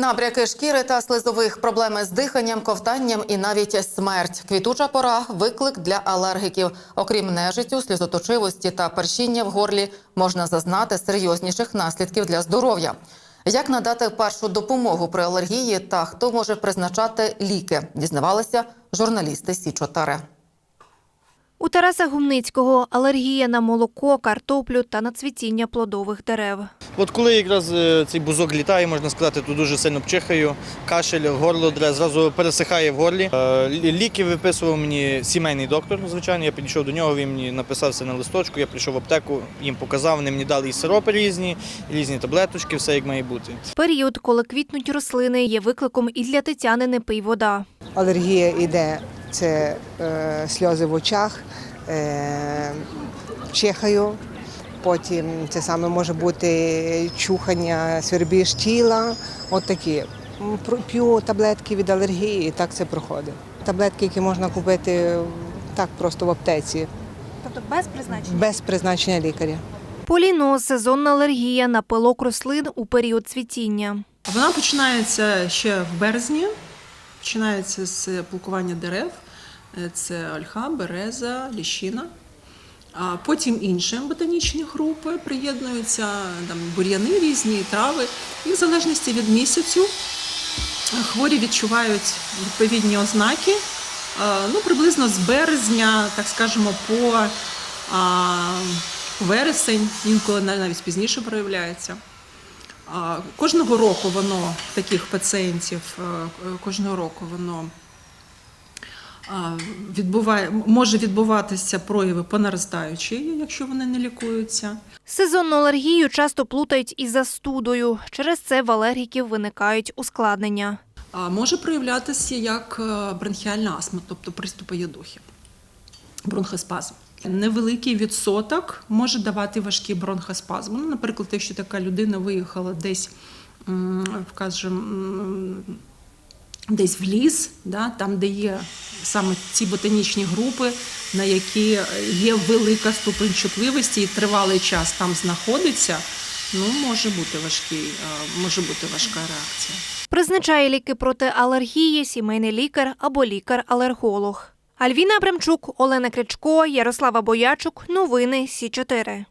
Набряки шкіри та слизових, проблеми з диханням, ковтанням і навіть смерть. Квітуча пора виклик для алергіків. Окрім нежиттю, сльозоточивості та першіння в горлі, можна зазнати серйозніших наслідків для здоров'я. Як надати першу допомогу при алергії та хто може призначати ліки, дізнавалися журналісти Січо Таре. У Тараса Гумницького алергія на молоко, картоплю та на цвітіння плодових дерев. От коли якраз е, цей бузок літає, можна сказати, то дуже сильно пчихаю, кашель, горло дре, зразу пересихає в горлі. Е, Ліки виписував мені сімейний доктор, звичайно. Я підійшов до нього, він мені написав все на листочку. Я прийшов в аптеку, їм показав, вони мені дали і сиропи різні, і різні таблеточки, все як має бути. Період, коли квітнуть рослини, є викликом і для Тетяни не пий вода. Алергія йде це е, сльози в очах, е, чихаю. Потім це саме може бути чухання, свербіж тіла. От такі. П'ю таблетки від алергії, і так це проходить. Таблетки, які можна купити так просто в аптеці, Тобто без призначення? без призначення лікаря. Поліноз – сезонна алергія на пилок рослин у період цвітіння. Вона починається ще в березні, починається з пілкування дерев. Е, Це ольха, береза, ліщина. А потім інші ботанічні групи приєднуються, там бур'яни різні, трави. І в залежності від місяцю е, хворі відчувають відповідні ознаки. Е, Ну, приблизно з березня, так скажемо, по а, вересень, інколи навіть пізніше проявляється. Кожного року воно таких пацієнтів, е, кожного року воно відбуває, може відбуватися прояви по наростаючій, якщо вони не лікуються. Сезонну алергію часто плутають із застудою. Через це в алергіків виникають ускладнення. А може проявлятися як е, бронхіальна астма, тобто приступи ядухи, бронхоспазм. Невеликий відсоток може давати важкі бронхоспазми. Ну, наприклад, якщо така людина виїхала десь, скажімо, десь в ліс, да, там, де є саме ці ботанічні групи, на які є велика ступень чутливості і тривалий час там знаходиться, ну, може бути важкий, е, може бути важка реакція. Призначає ліки проти алергії сімейний лікар або лікар-алерголог. Альвіна Абрамчук, Олена Кричко, Ярослава Боячук. Новини Сі 4